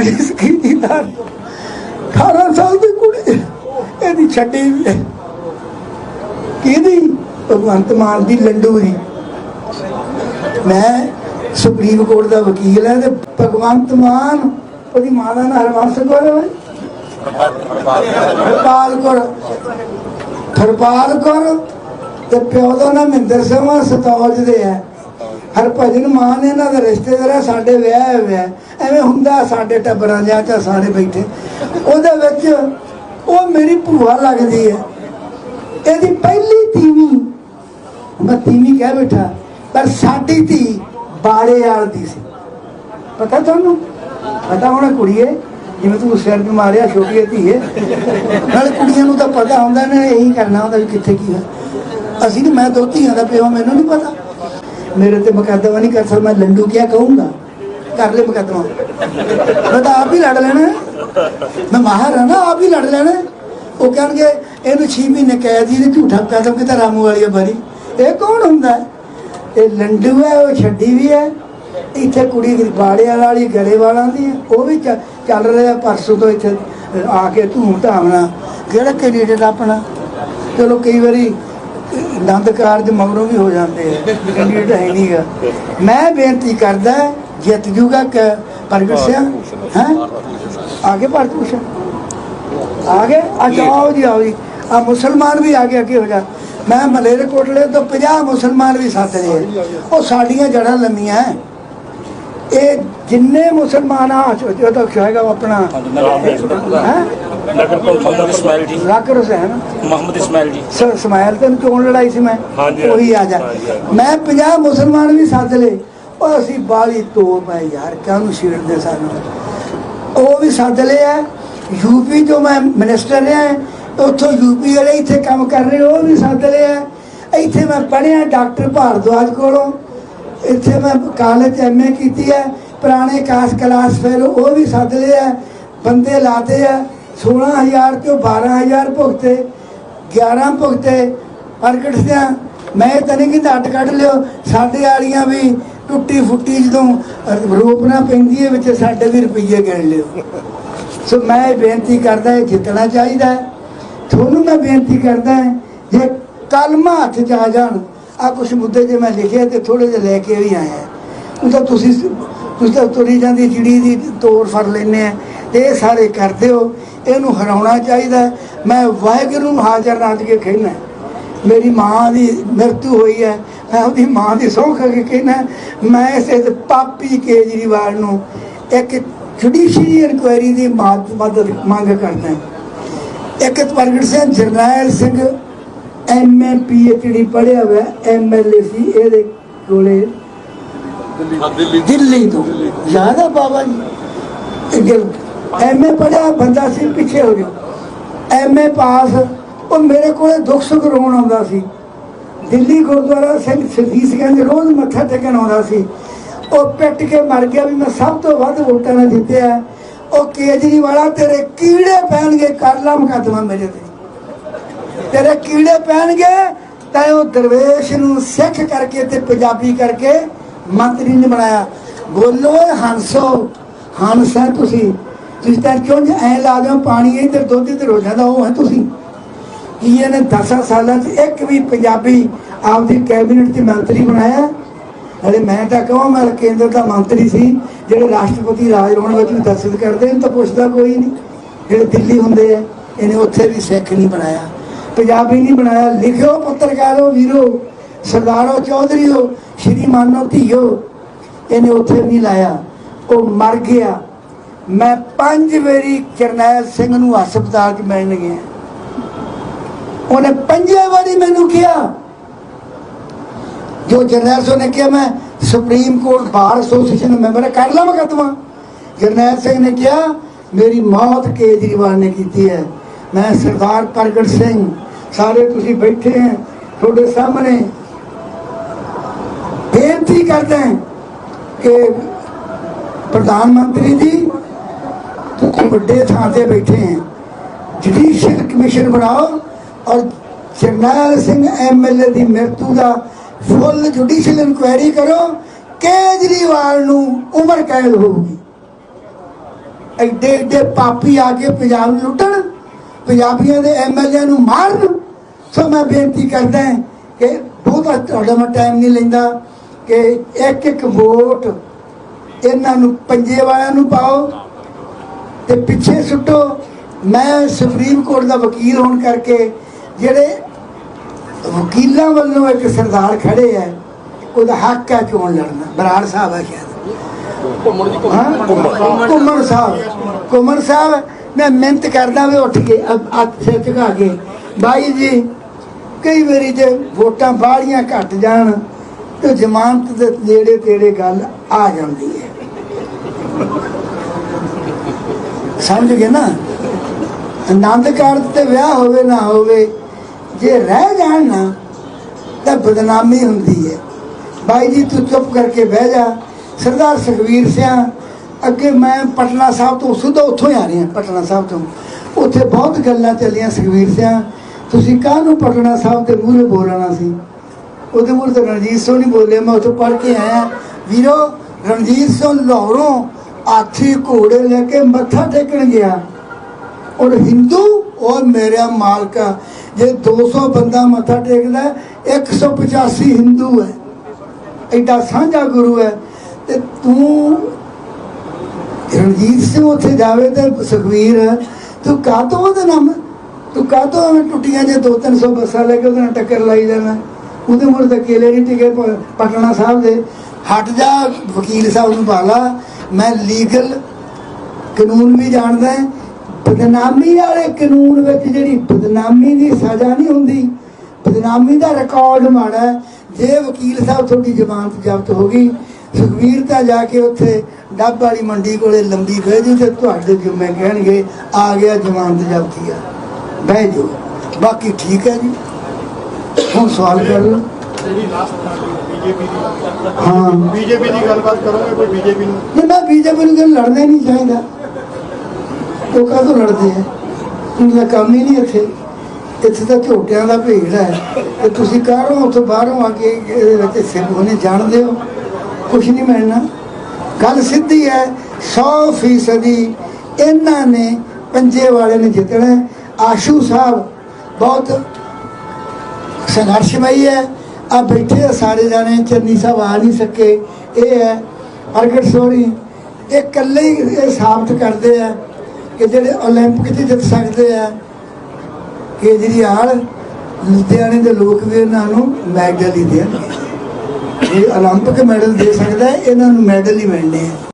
ਇਸ 18 ਸਾਲ ਦੀ ਕੁੜੀ ਇਹਦੀ ਛੱਡੀ ਕਿਹਦੀ? ਭਗਵੰਤ ਮਾਨ ਦੀ ਲੰਡੂ ਦੀ। ਮੈਂ ਸੁਪਰੀਮ ਕੋਰਟ ਦਾ ਵਕੀਲ ਹਾਂ ਤੇ ਭਗਵੰਤ ਮਾਨ, ਉਹਦੀ ਮਾਂ ਦਾ ਨਾਮ ਹਰਵੰਸ ਕੌਰ ਹੈ ਹਰਪਾਲ ਕੌਰ। ਹਰਪਾਲ ਕੌਰ ਤੇ ਪਿਓ ਦਾ ਨਾਮ ਮਹਿੰਦਰ ਸਿੰਘ ਸਤੌਜ ਦੇ ਹੈ। ਹਰਭਜਨ ਮਾਨ ਇਹਨਾਂ ਦਾ ਰਿਸ਼ਤੇਦਾਰ ਹੈ ਸਾਡੇ ਵਿਆਹ ਹੋਇਆ ਹੈ। ਐਵੇਂ ਹੁੰਦਾ ਸਾਡੇ ਟੱਬਰਾਂ ਜਿਹਾ ਚ ਸਾਰੇ ਬੈਠੇ। ਉਹਦੇ ਵਿੱਚ ਉਹ ਮੇਰੀ ਭੂਆ ਲੱਗਦੀ ਹੈ। ਇਹਦੀ ਪਹਿਲੀ ਤੀਵੀਂ, ਮੈਂ ਤੀਵੀਂ ਕਹਿ ਬੈਠਾ, ਪਰ ਸਾਡੀ ਧੀ ਬਾੜੇ ਵਾਲ ਦੀ ਸੀ। ਪਤਾ ਤੁਹਾਨੂੰ? ਪਤਾ ਹੋਣਾ ਕੁੜੀਏ, ਜਿਵੇਂ ਤੂੰ ਸਿਰ ਤੇ ਮਾਰਿਆ, ਛੋਟੀ ਧੀ ਹੈ ਨਾਲ ਕੁੜੀਆਂ ਨੂੰ ਤਾਂ ਪਤਾ ਹੁੰਦਾ ਨੇ ਇਹੀ ਕਰਨਾ ਹੁੰਦਾ ਵੀ ਕਿੱਥੇ ਕੀ ਹੈ ਅਸੀਂ ਨਹੀਂ ਮੈਂ ਦੋ ਧੀਆਂ ਦਾ ਪਿਓ, ਮੈਨੂੰ ਨਹੀਂ ਪਤਾ। ਮੇਰੇ ਤੇ ਮੁਕੱਦਮਾ ਨਹੀਂ ਕਰ ਸਕਦਾ, ਮੈਂ ਲੰਡੂ ਕਿਆ ਕਹੂੰਗਾ? ਕਰ ਲੈ ਮੁਕੱਦਮਾ। ਮੈਂ ਤਾਂ ਆਪ ਹੀ ਲੜ ਲੈਣਾ ਮੈਂ ਮਾਹਰ ਹਾਂ ਨਾ, ਆਪ ਹੀ ਲੜ ਲੈਣਾ ਉਹ ਕਹਿਣਗੇ, ਇਹਨੂੰ 6 ਮਹੀਨੇ ਕੈਦ ਹੀ ਤੇ ਝੂਠਾ ਕਦਮ ਕਿਤੇ ਰਾਮੂ ਵਾਲੀ ਬਰੀ। ਇਹ ਕੌਣ ਹੁੰਦਾ ਇਹ ਲੰਡੂ ਹੈ, ਉਹ ਛੱਡੀ ਵੀ ਹੈ। ਇੱਥੇ ਕੁੜੀ ਬਾੜਿਆਂ ਵਾਲੀ ਗਲੇ ਵਾਲਾਂ ਦੀ ਉਹ ਵੀ ਚੱਲ ਰਿਹਾ ਪਰਸੋਂ ਤੋਂ ਇੱਥੇ ਆ ਕੇ ਧੂਮ ਧਾਮਣਾ ਨਾਲ। ਕਿਹੜਾ ਕੈਂਡੀਡੇਟ ਆਪਣਾ। ਚਲੋ ਕਈ ਵਾਰੀ ਆਨੰਦ ਕਾਰਜ ਮਗਰੋਂ ਵੀ ਹੋ ਜਾਂਦੇ ਆ। ਕੈਂਡੀਡੇਟ ਹੈ ਨਹੀਂਗਾ ਮੈਂ ਬੇਨਤੀ ਕਰਦਾ ਜਿੱਤ ਜੂਗਾ ਕਿ ਪ੍ਰਗਟ ਸਿੰਘ ਹੈ? ਆਗੇ ਭਾਰਤ ਭੂਸ਼ਣ? ਆਗੇ ਆ ਜਾਓ ਜੀ। ਆਓ ਜੀ ਆ ਮੁਸਲਮਾਨ ਵੀ ਆਗੇ ਅੱਗੇ ਹੋ ਜਾ। ਮੈਂ ਮਲੇਰ ਕੋਟਲੇ ਤੋਂ 50 ਮੁਸਲਮਾਨ ਵੀ ਸਾਥ ਰਹੇ ਉਹ ਸਾਡੀਆਂ ਜੜਾਂ ਲੰਮੀਆਂ ਹੈ। ਇਹ ਜਿੰਨੇ ਮੁਸਲਮਾਨ ਆ ਜੋ ਤਾਂ ਖਾਏਗਾ ਉਹ ਆਪਣਾ ਨਗਰ ਕੌਂਸਲ ਇਸਮਾਇਲ ਜੀ। ਰਾਕਰ ਹੁਸੈਨ ਮੁਹੰਮਦ ਇਸਮਾਇਲ ਜੀ। ਸ- ਸਮਾਇਲ ਤੇ ਚੋਣ ਲੜਾਈ ਸੀ ਮੈਂ? ਉਹੀ ਆ ਜਾ। ਮੈਂ 50 ਮੁਸਲਮਾਨ ਵੀ ਸੱਦ ਲਏ। ਉਹ ਅਸੀਂ ਬਾਲੀ ਯਾਰ ਕਾਹਨੂੰ ਛੇੜਦੇ ਸਾਨੂੰ ਉਹ ਵੀ ਸੱਦ ਲਏ ਆ। ਯੂਪੀ ਤੋਂ ਮੈਂ ਮਿਨਿਸਟਰ ਰਿਹਾ ਉੱਥੋਂ ਯੂਪੀ ਵਾਲੇ ਇੱਥੇ ਕੰਮ ਕਰ ਰਹੇ ਉਹ ਵੀ ਸੱਦ ਲਏ ਆ। ਇੱਥੇ ਮੈਂ ਪੜ੍ਹਿਆ ਡਾਕਟਰ ਭਾਰਦਵਾਜ ਕੋਲੋਂ। ਇੱਥੇ ਮੈਂ ਕਾਲਜ ਐਮਏ ਕੀਤੀ ਹੈ, ਪੁਰਾਣੇ ਕਾਸ ਕਲਾਸ ਫਿਰ ਉਹ ਵੀ ਸੱਦਦੇ ਲਏ ਆ ਬੰਦੇ ਲਾਤੇ ਆ 16000 ਤੋਂ 12000 ਭੁਗਤੇ 11 ਭੁਗਤੇ, ਪ੍ਰਗਟ ਸਿਆ। ਮੈਂ ਤਾਂ ਨਹੀਂ ਕਿ ਅੱਟ ਕੱਢ ਲਿਓ, ਸਾਡੇ ਵਾਲੀਆਂ ਵੀ ਟੁੱਟੀ ਫੁੱਟੀ ਜਦੋਂ ਰੋਪਣਾ ਪੈਂਦੀ ਹੈ ਵਿੱਚ ਸਾਡੇ ਵੀ ਰੁਪਈਏ ਗਿਣ ਲਿਓ। ਸੋ ਮੈਂ ਇਹ ਬੇਨਤੀ ਕਰਦਾ, ਇਹ ਜਿੱਤਣਾ ਚਾਹੀਦਾ ਤੁਹਾਨੂੰ ਮੈਂ ਬੇਨਤੀ ਕਰਦਾ ਜੇ ਕਲਮਾ ਹੱਥ ਚ ਆ ਜਾਣ ਆ ਕੁਝ ਮੁੱਦੇ ਜੇ ਮੈਂ ਲਿਖਿਆ ਤੇ ਥੋੜੇ ਜਿਹਾ ਲੈ ਕੇ ਵੀ ਆਇਆ ਉਹ ਤਾਂ ਤੁਸੀਂ ਤੁਸੀਂ ਤਾਂ ਤੁਰੀ ਜਾਂਦੀ ਚਿੜੀ ਦੀ ਤੋੜ ਫੜ ਲੈਨੇ ਆ। ਤੇ ਇਹ ਸਾਰੇ ਕਰਦੇ ਹੋ, ਇਹਨੂੰ ਹਰਾਉਣਾ ਚਾਹੀਦਾ ਮੈਂ ਵਾਹਿਗੁਰੂ ਨੂੰ ਹਾਜ਼ਰ ਨਾਥ ਕੇ ਕਹਿਣਾ ਮੇਰੀ ਮਾਂ ਦੀ ਮਰਤੂ ਹੋਈ ਹੈ, ਮੈਂ ਉਹਦੀ ਮਾਂ ਦੀ ਸਹੁੰ ਖਾ ਕੇ ਕਹਿਣਾ ਮੈਂ ਇਸੇ ਪਾਪੀ ਕੇਜਰੀਵਾਲ ਨੂੰ ਇੱਕ ਜੁਡੀਸ਼ੀਅਲ ਇਨਕੁਆਇਰੀ ਦੀ ਮਦ- ਮਦਦ ਮੰਗ ਕਰਦਾ ਇੱਕ ਪ੍ਰਗਟ ਸਿੰਘ ਜਰਨੈਲ ਸਿੰਘ ਐਮਏ ਪੀਐਚਡੀ ਪੜ੍ਹਿਆ ਹੋਇਆ ਐਮਐਲਏ ਸੀ ਇਹਦੇ ਕੋਲੇ। ਦਿੱਲੀ ਤੋਂ। ਯਾਦ ਹੈ ਬਾਬਾ ਜੀ? ਐਮਏ ਪੜ੍ਹਿਆ ਬੰਦਾ ਸੀ ਪਿੱਛੇ ਹੋ ਜਾ ਐਮਏ ਪਾਸ ਉਹ ਮੇਰੇ ਕੋਲੇ ਦੁੱਖ ਸੁੱਖ ਰੋਣ ਆਉਂਦਾ ਸੀ। ਦਿੱਲੀ ਗੁਰਦੁਆਰਾ ਸਿੰਘ ਸਦੀਸ ਗੰਜ ਰੋਜ਼ ਮੱਥਾ ਟੇਕਣ ਆਉਂਦਾ ਸੀ। ਉਹ ਪਿੱਟ ਕੇ ਮਰ ਗਿਆ ਵੀ ਮੈਂ ਸਭ ਤੋਂ ਵੱਧ ਵੋਟਾਂ ਨਾਲ ਜਿੱਤਿਆ। ਉਹ ਕੇਜਰੀਵਾਲਾ ਤੇਰੇ ਕੀੜੇ ਪੈਣਗੇ ਕਰ ਲਾ ਮੁਕੱਦਮਾ ਮੇਰੇ ਤੇ। ਤੇਰੇ ਕੀੜੇ ਪੈਣਗੇ ਤਾਂ ਉਹ ਦਰਵੇਸ਼ ਨੂੰ ਸਿੱਖ ਕਰਕੇ ਤੇ ਪੰਜਾਬੀ ਕਰਕੇ ਮੰਤਰੀ ਨੇ ਬਣਾਇਆ। ਬੋਲੋ ਏ ਹੰਸੋ, ਹੰਸ ਹੈ ਤੁਸੀਂ। ਤੁਸੀਂ ਤਾਂ ਕਿਉਂ ਐ ਲਾ ਦਿਓ ਪਾਣੀ ਇੱਧਰ ਦੁੱਧ ਇੱਧਰ ਹੋ ਜਾਂਦਾ, ਉਹ ਹੈ ਤੁਸੀਂ। ਕੀ ਇਹਨੇ 10 ਸਾਲਾਂ 'ਚ ਇੱਕ ਵੀ ਪੰਜਾਬੀ ਆਪਦੀ ਕੈਬਨਿਟ 'ਚ ਮੰਤਰੀ ਬਣਾਇਆ? ਹਲੇ ਮੈਂ ਤਾਂ ਕਹਾਂ, ਮੈਂ ਕੇਂਦਰ ਦਾ ਮੰਤਰੀ ਸੀ, ਜਿਹੜੇ ਰਾਸ਼ਟਰਪਤੀ ਰਾਜ ਰੋਣ ਵਿੱਚ ਵੀ ਦਸਤਖਤ ਕਰਦੇ ਨੇ ਤਾਂ ਪੁੱਛਦਾ ਕੋਈ ਨਹੀਂ। ਜਿਹੜੇ ਦਿੱਲੀ ਹੁੰਦੇ ਆ, ਇਹਨੇ ਉੱਥੇ ਵੀ ਸਿੱਖ ਨਹੀਂ ਬਣਾਇਆ। ਪੰਜਾਬੀ ਨਹੀਂ ਬਣਾਇਆ। ਲਿਖਿਓ ਪੱਤਰਕਾਰੋ ਵੀਰੋ, ਸਰਦਾਰੋ ਚੌਧਰੀਓ ਸ਼੍ਰੀ ਧੀਓ, ਇਹਨੇ ਉੱਥੇ ਨਹੀਂ ਲਾਇਆ। ਉਹ ਮਰ ਗਿਆ। ਮੈਂ ਪੰਜ ਵਾਰੀ ਜਰਨੈਲ ਸਿੰਘ ਨੂੰ ਹਸਪਤਾਲ 'ਚ ਮਿਲਣ ਗਿਆ। ਉਹਨੇ ਪੰਜੇ ਵਾਰੀ ਮੈਨੂੰ ਕਿਹਾ। ਜੋ ਜਰਨੈਲ ਸਿੰਘ ਨੇ ਕਿਹਾ, ਮੈਂ supreme court bar association member ਕਰ ਲਵਾਂ ਮੁਕੱਦਮਾ ਜਰਨੈਲ ਸਿੰਘ ਨੇ ਕਿਹਾ, ਮੇਰੀ ਮੌਤ ਕੇਜਰੀਵਾਲ ਨੇ ਕੀਤੀ ਹੈ। ਮੈਂ ਸਰਦਾਰ ਪ੍ਰਗਟ ਸਿੰਘ, ਸਾਰੇ ਤੁਸੀਂ ਬੈਠੇ ਹੈ, ਤੁਹਾਡੇ ਸਾਹਮਣੇ। ਬੇਨਤੀ ਕਰਦਾ ਹਾਂ ਕਿ ਪ੍ਰਧਾਨ ਮੰਤਰੀ ਜੀ, ਤੁਸੀਂ ਵੱਡੇ ਥਾਂ ਤੇ ਬੈਠੇ ਹੈ। ਜੁਡੀਸ਼ੀਅਲ ਕਮਿਸ਼ਨ ਬਣਾਓ ਔਰ ਜਰਨੈਲ ਸਿੰਘ ਐਮਐਲਏ ਦੀ ਮ੍ਰਿਤੂ ਦਾ ਫੁੱਲ ਜੁਡੀਸ਼ੀਅਲ ਇਨਕੁਆਇਰੀ ਕਰੋ, ਕੇਜਰੀਵਾਲ ਨੂੰ ਉਮਰ ਕੈਦ ਹੋਊਗੀ ਐਡੇ ਐਡੇ ਪਾਪੀ ਆ ਕੇ ਪੰਜਾਬ ਨੂੰ ਲੁੱਟਣ। ਪੰਜਾਬੀਆਂ ਦੇ ਐਮਐਲਏ ਨੂੰ ਮਾਰਨ। ਸੋ ਮੈਂ ਬੇਨਤੀ ਕਰਦਾ ਕਿ ਬਹੁਤਾ ਤੁਹਾਡਾ ਮੈਂ ਟਾਈਮ ਨਹੀਂ ਲੈਂਦਾ ਕਿ ਇੱਕ ਇੱਕ ਵੋਟ ਇਹਨਾਂ ਨੂੰ ਪੰਜੇ ਵਾਲਿਆਂ ਨੂੰ ਪਾਓ ਤੇ ਪਿੱਛੇ ਸੁੱਟੋ। ਮੈਂ ਸੁਪਰੀਮ ਕੋਰਟ ਦਾ ਵਕੀਲ ਹੋਣ ਕਰਕੇ ਜਿਹੜੇ ਵਕੀਲਾਂ ਵੱਲੋਂ ਇੱਕ ਸਰਦਾਰ ਖੜੇ ਹੈ ਉਹਦਾ ਹੱਕ ਹੈ ਚੋਣ ਲੜਨਾ। ਬਰਾੜ ਸਾਹਿਬ ਹੈ ਸ਼ਾਇਦ? ਘੁੰਮਣ ਸਾਹਿਬ। ਘੁੰਮਣ ਸਾਹਿਬ। ਮੈਂ ਮਿਹਨਤ ਕਰਦਾ ਵੀ, ਉੱਠ ਕੇ ਹੱਥ ਸਿਰ ਝੁਕਾ ਕੇ। ਬਾਈ ਜੀ, ਕਈ ਵਾਰੀ ਜੇ ਵੋਟਾਂ ਬਾਹਲੀਆਂ ਘਟ ਜਾਣ, ਤੇ ਜ਼ਮਾਨਤ ਦੇ ਨੇੜੇ ਤੇੜੇ ਗੱਲ ਆ ਜਾਂਦੀ ਹੈ। ਸਮਝ ਗਏ ਨਾ? ਆਨੰਦ ਕਾਰਜ ਤੇ ਵਿਆਹ ਹੋਵੇ ਨਾ ਹੋਵੇ, ਜੇ ਰਹਿ ਜਾਣ ਨਾ, ਤਾਂ ਬਦਨਾਮੀ ਹੁੰਦੀ ਹੈ। ਬਾਈ ਜੀ, ਤੂੰ ਚੁੱਪ ਕਰਕੇ ਬਹਿ ਜਾ। ਸਰਦਾਰ ਸੁਖਵੀਰ ਸਿੰਘ ਅੱਗੇ ਮੈਂ ਪਟਨਾ ਸਾਹਿਬ ਤੋਂ ਸਿੱਧਾ ਉੱਥੋਂ ਹੀ ਆ ਰਿਹਾ ਪਟਨਾ ਸਾਹਿਬ ਤੋਂ। ਉੱਥੇ ਬਹੁਤ ਗੱਲਾਂ ਚੱਲੀਆਂ ਸੁਖਵੀਰ ਸਿੰਘ ਤੁਸੀਂ ਕਾਹਨੂੰ ਪਟਨਾ ਸਾਹਿਬ ਦੇ ਮੂਹਰੇ ਬੋਲਣਾ ਸੀ? ਉਹਦੇ ਮੂਹਰੇ ਤਾਂ ਰਣਜੀਤ ਸਿੰਘ ਨਹੀਂ ਬੋਲੇ ਮੈਂ ਉੱਥੋਂ ਪੜ੍ਹ ਕੇ ਆਇਆ। ਵੀਰੋ ਰਣਜੀਤ ਸਿੰਘ ਲਾਹੌਰੋਂ ਹਾਥੀ ਘੋੜੇ ਲੈ ਕੇ ਮੱਥਾ ਟੇਕਣ ਗਿਆ। ਔਰ ਹਿੰਦੂ ਔਰ ਮੇਰਾ ਮਾਲਕਾ ਜੇ 200 ਬੰਦਾ ਮੱਥਾ ਟੇਕਦਾ ਹੈ, 185 ਹਿੰਦੂ ਹੈ। ਐਡਾ ਸਾਂਝਾ ਗੁਰੂ ਹੈ। ਤੇ ਤੂੰ ਰਣਜੀਤ ਸਿੰਘ ਉੱਥੇ ਜਾਵੇ ਤੇ ਸੁਖਵੀਰ, ਤੂੰ ਕਾਹਤੋਂ ਉਹਦਾ ਨਾਮ? ਤੂੰ ਕਾਹਤੋਂ ਐਵੇਂ ਟੁੱਟੀਆਂ ਜੇ 2-300 ਬੱਸਾਂ ਲੈ ਕੇ ਉਹਦੇ ਨਾਲ ਟੱਕਰ ਲਾਈ ਜਾਣਾ? ਉਹਦੇ ਮੁੜ ਤਾਂ ਕੇਲੇ ਨਹੀਂ ਟਿਕੇ ਪਟਨਾ ਸਾਹਿਬ ਦੇ। ਹਟ ਜਾ ਵਕੀਲ ਸਾਹਿਬ ਨੂੰ ਬਾਲਾ ਮੈਂ ਲੀਗਲ ਕਾਨੂੰਨ ਵੀ ਜਾਣਦਾ ਹੈ। ਬਦਨਾਮੀ ਵਾਲੇ ਕਾਨੂੰਨ ਵਿੱਚ ਜਿਹੜੀ ਬਦਨਾਮੀ ਦੀ ਸਜ਼ਾ ਨਹੀਂ ਹੁੰਦੀ, ਬਦਨਾਮੀ ਦਾ ਰਿਕਾਰਡ ਮਾੜਾ ਜੇ ਵਕੀਲ ਸਾਹਿਬ ਤੁਹਾਡੀ ਜ਼ਮਾਨਤ ਜ਼ਬਤ ਹੋ ਗਈ ਸੁਖਵੀਰ ਤਾਂ ਜਾ ਕੇ ਉੱਥੇ ਡੱਬ ਵਾਲੀ ਮੰਡੀ ਕੋਲੇ ਲੰਬੀ ਬਹਿ ਜੂ ਤੇ ਤੁਹਾਡੇ ਜੁਮੇ ਕਹਿਣਗੇ ਆ ਗਿਆ ਜ਼ਮਾਨਤ ਜ਼ਬਤੀ ਆ। ਬਹਿ ਜਾਓ। ਬਾਕੀ ਠੀਕ ਹੈ ਜੀ। ਹੁਣ ਸਵਾਲ ਕਰ ਲਓ। ਹਾਂ। ਬੀਜੇਪੀ ਦੀ ਗੱਲਬਾਤ ਕਰੋਗੇ ਕੋਈ ਬੀਜੇਪੀ ਨੂੰ? ਨਹੀਂ ਮੈਂ ਬੀਜੇਪੀ ਨੂੰ ਤਾਂ ਲੜਨਾ ਹੀ ਨਹੀਂ ਚਾਹੀਦਾ। ਉਹ ਕਾਹਤੋਂ ਲੜਦੇ ਆ। ਉਹਨਾਂ ਦਾ ਕੰਮ ਹੀ ਨਹੀਂ ਇੱਥੇ। ਇੱਥੇ ਤਾਂ ਝੋਟਿਆਂ ਦਾ ਭੇੜ ਹੈ। ਤੇ ਤੁਸੀਂ ਕਾਹਰੋਂ ਉੱਥੋਂ ਬਾਹਰੋਂ ਆ ਕੇ ਇਹਦੇ ਵਿੱਚ ਸਿਰ ਹੋਣੇ ਜਾਣਦੇ ਹੋ? ਕੁਝ ਨਹੀਂ ਮਿਲਣਾ ਗੱਲ ਸਿੱਧੀ ਹੈ 100 ਫੀਸਦੀ ਇਹਨਾਂ ਨੇ ਪੰਜੇ ਵਾਲੇ ਨੇ ਜਿੱਤਣਾ ਹੈ। ਆਸ਼ੂ ਸਾਹਿਬ ਬਹੁਤ ਸੰਘਰਸ਼ਮਈ ਹੈ ਆ ਬੈਠੇ ਆ ਸਾਰੇ ਜਾਣੇ ਚੰਨੀ ਸਾਹਿਬ ਆ ਨਹੀਂ ਸਕੇ ਇਹ ਹੈ ਪ੍ਰਗਟ ਸੋਰੀ ਇਹ ਇਕੱਲੇ ਹੀ ਇਹ ਸਾਬਤ ਕਰਦੇ ਆ ਕਿ ਜਿਹੜੇ 올림픽 'ਚ ਜਿੱਤ ਸਕਦੇ ਆ ਕੇਜਰੀਵਾਲ ਲੁਧਿਆਣੇ ਦੇ ਲੋਕ ਵੀ ਇਹਨਾਂ ਨੂੰ ਮੈਡਲ ਹੀ ਦੇਣਗੇ ਇਹ 올림픽 ਮੈਡਲ ਦੇ ਸਕਦਾ ਹੈ, ਇਹਨਾਂ ਨੂੰ ਮੈਡਲ ਹੀ ਮਿਲਣੇ ਆ